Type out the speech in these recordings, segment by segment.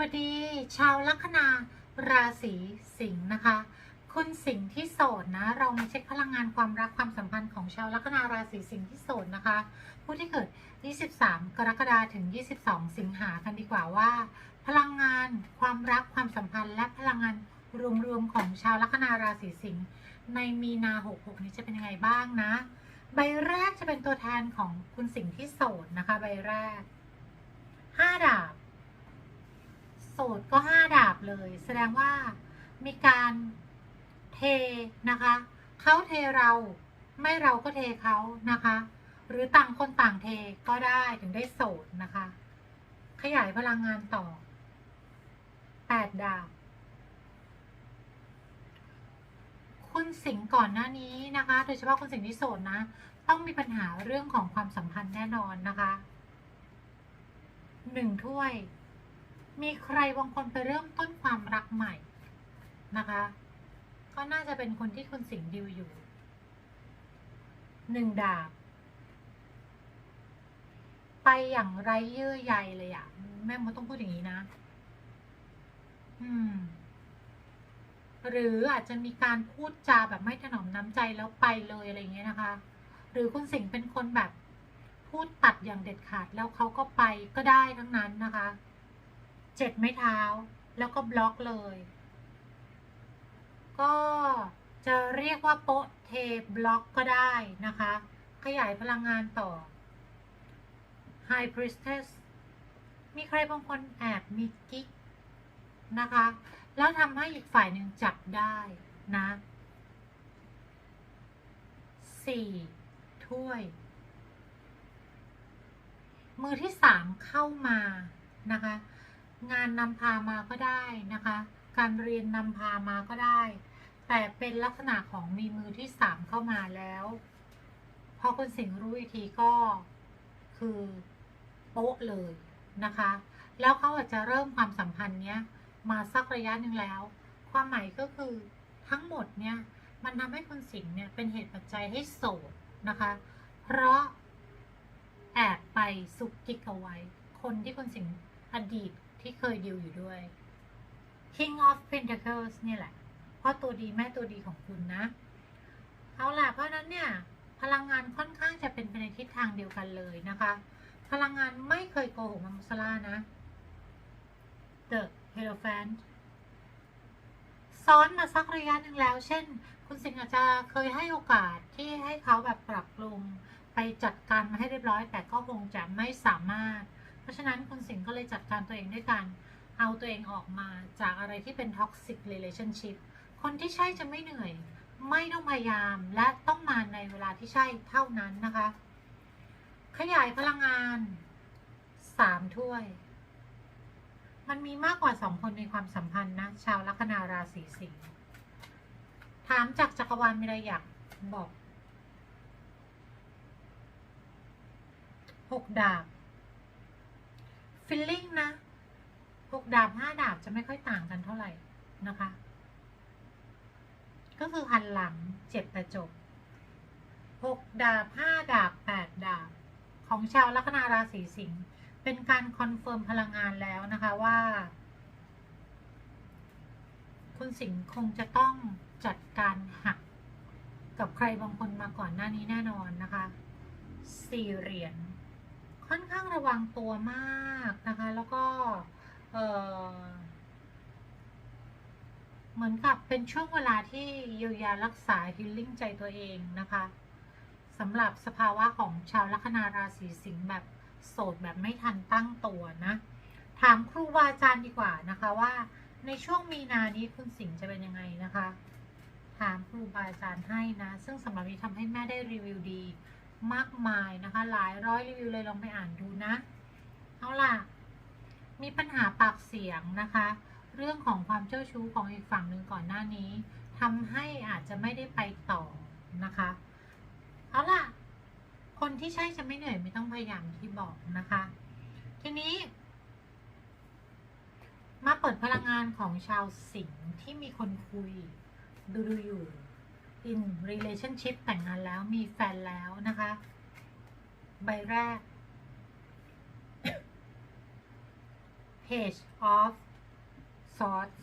วัสดี ชาวลัคนาราศีสิงห์นะคะ คุณสิงห์ที่โสดนะ เรามาเช็คพลังงานความรักความสัมพันธ์ของชาวลัคนาราศีสิงห์ที่โสดนะคะ ผู้ที่เกิด 23 กรกฎาคมถึง 22 สิงหากันดีกว่าว่า พลังงานความรักความสัมพันธ์และพลังงานรวมๆของชาวลัคนาราศีสิงห์ในมีนา 66 นี้จะเป็นยังไงบ้างนะ ใบแรกจะเป็นตัวแทนของคุณสิงห์ที่โสดนะคะ ใบแรก 5 ดาบ โสดก็ห้าดาบเลย แสดงว่ามีการเทนะคะ เขาเทเราไม่เราก็เทเขานะคะ หรือต่างคนต่างเทก็ได้ถึงได้โสดนะคะ ขยายพลังงานต่อแปดดาบคุณสิงก่อนหน้านี้นะคะ โดยเฉพาะคุณสิงที่โสดนะ ต้องมีปัญหาเรื่องของความสัมพันธ์แน่นอนนะคะหนึ่งถ้วย มีใครบางคนไปเริ่มต้นความรักใหม่นะคะ ก็น่าจะเป็นคนที่คุณสิงห์ดิวอยู่หนึ่งดาบ ไปอย่างไรเยื่อใยเลยอะแม่มดต้องพูดอย่างนี้นะ อืม หรืออาจจะมีการพูดจาแบบไม่ถนอมน้ำใจแล้วไปเลยอะไรอย่างเงี้ยนะคะ หรือคุณสิงห์เป็นคนแบบ พูดตัดอย่างเด็ดขาดแล้วเขาก็ไปก็ได้ทั้งนั้นนะคะ เจ็ดไม้เท้า แล้วก็บล็อกเลย ก็จะเรียกว่าโปะเทบล็อกก็ได้นะคะ ขยายพลังงานต่อ High Priestess มีใครบางคนแอบมีกิ๊กนะคะ แล้วทำให้อีกฝ่ายหนึ่งจับได้นะสี่ถ้วย มือที่สามเข้ามานะคะ งานนำพามาก็ได้นะคะ การเรียนนำพามาก็ได้ แต่เป็นลักษณะของมีมือที่สามเข้ามาแล้วพอคุณสิงรู้อีกทีก็คือโป๊ะเลยนะคะ แล้วเขาอาจจะเริ่มความสัมพันธ์เนี้ยมาสักระยะหนึ่งแล้ว ความหมายก็คือทั้งหมดเนี่ยมันทำให้คุณสิงเนี่ยเป็นเหตุปัจจัยให้โสดนะคะ เพราะแอบไปซุกกิ๊กเอาไว้ คนที่คุณสิงอดีต ที่เคยดิวอยู่ด้วย King of Pentacles เนี่ยแหละเพราะตัวดีแม่ตัวดีของคุณนะ เอาล่ะเพราะนั้นเนี่ย พลังงานค่อนข้างจะเป็นไปในทิศทางเดียวกันเลยนะคะ พลังงานไม่เคยโกหกมังสลานะ The Hierophant ซ้อนมาสักระยะหนึ่งแล้ว เช่น คุณสิงห์อาจจะเคยให้โอกาสที่ให้เขาแบบปรับปรุงไปจัดการมาให้เรียบร้อย แต่ก็คงจะไม่สามารถ เพราะฉะนั้นคุณสิงห์ก็เลยจัดการตัวเองด้วยการเอาตัวเองออกมาจากอะไรที่เป็น toxic relationship คนที่ใช่จะไม่เหนื่อย ไม่ต้องพยายามและต้องมาในเวลาที่ใช่เท่านั้นนะคะ ขยายพลังงานสามถ้วย มันมีมากกว่าสองคนในความสัมพันธ์นะ ชาวลัคนาราศีสิงห์ถามจากจักรวาลมีอะไรอยากบอกหกดาบ ฟิลลิ่งนะหกดาบห้าดาบจะไม่ค่อยต่างกันเท่าไหร่นะคะ ก็คือหันหลังเจ็บแต่จบหกดาบห้าดาบแปดดาบ ของชาวลัคนาราศีสิงห์เป็นการคอนเฟิร์มพลังงานแล้วนะคะว่า คุณสิงห์คงจะต้องจัดการหัก กับใครบางคนมาก่อนหน้านี้แน่นอนนะคะสี่เหรียญ ค่อนข้างระวังตัวมากนะคะ แล้วก็เออเหมือนกับเป็นช่วงเวลาที่เยียวยารักษาฮิลลิ่งใจตัวเองนะคะสำหรับสภาวะของชาวลัคนาราศีสิงห์แบบโสดแบบไม่ทันตั้งตัวนะ ถามครูบาอาจารย์ดีกว่านะคะว่าในช่วงมีนานี้คุณสิงห์จะเป็นยังไงนะคะ ถามครูบาอาจารย์ให้นะ ซึ่งสำหรับนี้ทำให้แม่ได้รีวิวดี มากมายนะคะ หลายร้อยรีวิวเลยลองไปอ่านดูนะ เอาล่ะ มีปัญหาปากเสียงนะคะ เรื่องของความเจ้าชู้ของอีกฝั่งหนึ่งก่อนหน้านี้ทำให้อาจจะไม่ได้ไปต่อนะคะ เอาล่ะ คนที่ใช่จะไม่เหนื่อยไม่ต้องพยายามที่บอกนะคะ ทีนี้ มาเปิดพลังงานของชาวสิงห์ที่มีคนคุยดูดูอยู่ in relationship แต่งงานแล้วมีแฟนแล้วนะคะ ใบแรก page of swords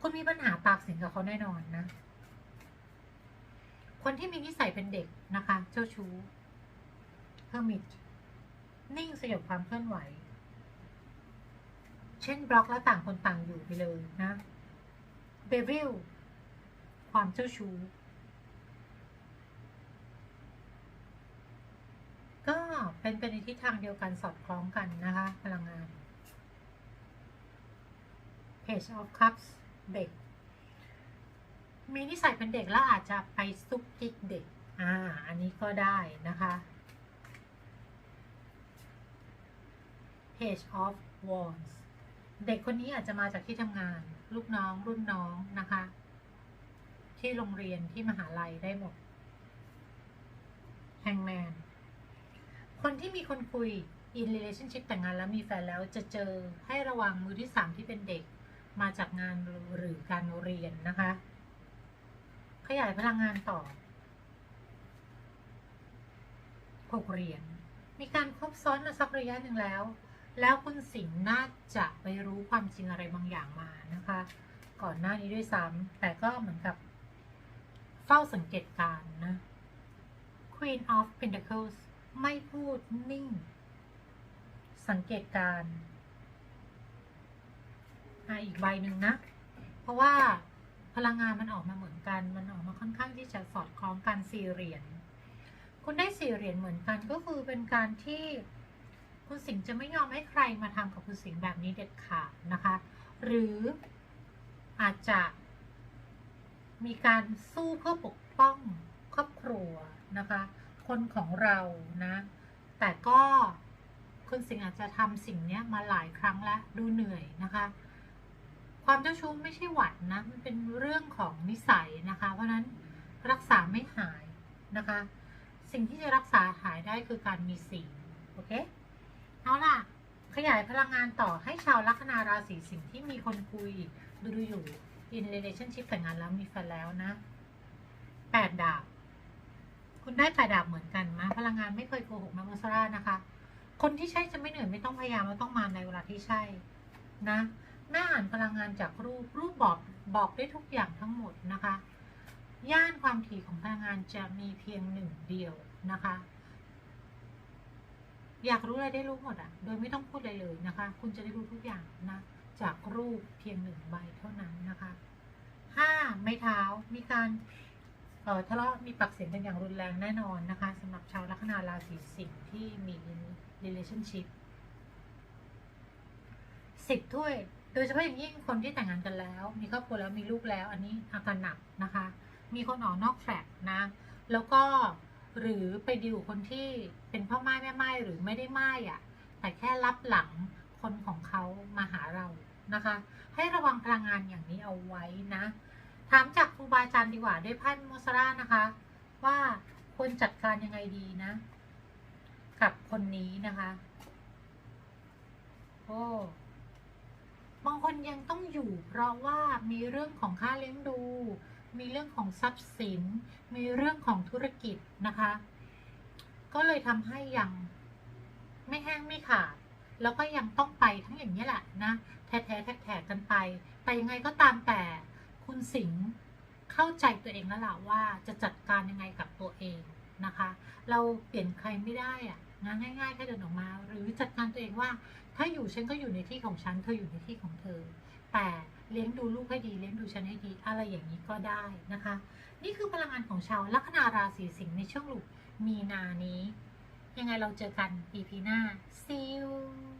คุณมีปัญหาปากเสียงกับเขาแน่นอนนะ คนที่มีนิสัยเป็นเด็กนะคะ เจ้าชู้ hermit นิ่งสยบความเคลื่อนไหว เช่นบล็อกแล้วต่างคนต่างอยู่ไปเลยนะเบวิลความเจ้าชู้ก็เป็นไปในทิศทางเดียวกันสอดคล้องกันนะคะ พลังงาน Page of Cups เด็ก มีนิสัยเป็นเด็กแล้วอาจจะไปซุกจิกเด็ก อ่า อันนี้ก็ได้นะคะ Page of Wands เด็กคนนี้อาจจะมาจากที่ทำงาน ลูกน้องรุ่นน้องนะคะ ที่โรงเรียนที่มหาลัยได้หมด Hangman คนที่มีคนคุย in relationship แต่งงานแล้วมีแฟนแล้วจะเจอให้ระวังมือที่สามที่เป็นเด็กมาจากงานหรือการเรียนนะคะ ขยายพลังงานต่อหกเหรียญมีการครบซ้อนมาสักระยะหนึ่งแล้ว แล้วคุณสิงห์น่าจะไปรู้ความจริงอะไรบางอย่างมานะคะ ก่อนหน้านี้ด้วยซ้ำแต่ก็เหมือนกับเฝ้าสังเกตการนะ Queen of Pentacles ไม่พูดนิ่ง สังเกตการณ์อะอีกใบหนึ่งนะ เพราะว่าพลังงานมันออกมาเหมือนกัน มันออกมาค่อนข้างที่จะสอดคล้องกันสี่เหรียญคุณได้สี่เหรียญเหมือนกันก็คือเป็นการที่ คุณสิงห์จะไม่ยอมให้ใครมาทำกับคุณสิงห์แบบนี้เด็ดขาดนะคะ หรืออาจจะมีการสู้เพื่อปกป้องครอบครัวนะคะ คนของเรานะ แต่ก็คุณสิงห์อาจจะทำสิ่งเนี้ยมาหลายครั้งแล้วดูเหนื่อยนะคะ ความเจ้าชู้ไม่ใช่หวัดนะ มันเป็นเรื่องของนิสัยนะคะ เพราะนั้นรักษาไม่หายนะคะ สิ่งที่จะรักษาหายได้คือการมีศีลโอเค เอาล่ะ ขยายพลังงานต่อให้ชาวลัคนาราศีสิงห์ที่มีคนคุย ดูดูอยู่ in relationship แต่งงานแล้วมีแฟนแล้วนะแปดดาบ คุณได้แปดดาบเหมือนกันมะพลังงานไม่เคยโกหกนะมอสรานะคะ คนที่ใช่จะไม่เหนื่อยไม่ต้องพยายามแล้วต้องมาในเวลาที่ใช่นะหน้าอ่านพลังงานจากรูปรูปบอกบอกได้ทุกอย่างทั้งหมดนะคะ ย่านความถี่ของพลังงานจะมีเพียงหนึ่งเดียวนะคะ อยากรู้อะไรได้รู้หมดอะ โดยไม่ต้องพูดอะไรเลยนะคะ คุณจะได้รู้ทุกอย่างนะ จากรูปเพียงหนึ่งใบเท่านั้นนะคะห้าไม้เท้ามีการเออทะเลาะมีปากเสียงกันอย่างรุนแรงแน่นอนนะคะสำหรับชาวลัคนาราศีสิงห์ที่มี relationship สิบถ้วย โดยเฉพาะอย่างยิ่งคนที่แต่งงานกันแล้ว มีครอบครัวแล้วมีลูกแล้ว อันนี้อาการหนักนะคะ มีคนออกนอกแฟลกนะ แล้วก็ หรือไปดิวคนที่เป็นพ่อไม้แม่ไม้หรือไม่ได้ไม้อะแต่แค่รับหลังคนของเขามาหาเรานะคะ ให้ระวังพลังงานอย่างนี้เอาไว้นะ ถามจากครูบาอาจารย์ดีกว่าด้วยพ่โมสรานะคะ ว่าควรจัดการยังไงดีนะ กับคนนี้นะคะโอ้บางคนยังต้องอยู่เพราะว่ามีเรื่องของค่าเลี้ยงดู มีเรื่องของทรัพย์สิน มีเรื่องของธุรกิจนะคะ ก็เลยทำให้ยังไม่แห้งไม่ขาด แล้วก็ยังต้องไปทั้งอย่างนี้แหละนะ แท้แท้แท็กแท็กกันไป แต่ยังไงก็ตามแต่คุณสิงห์เข้าใจตัวเองแล้วล่ะว่าจะจัดการยังไงกับตัวเองนะคะ เราเปลี่ยนใครไม่ได้อะงานง่ายๆแค่เดินออกมา หรือจัดการตัวเองว่า ถ้าอยู่ฉันก็อยู่ในที่ของฉัน เธออยู่ในที่ของเธอ แต่เลี้ยงดูลูกให้ดีเลี้ยงดูฉันให้ดี อะไรอย่างนี้ก็ได้นะคะ นี่คือพลังงานของชาวลัคนาราศีสิงห์ในช่วงลูกมีนานี้ ยังไงเราเจอกัน EP หน้า see you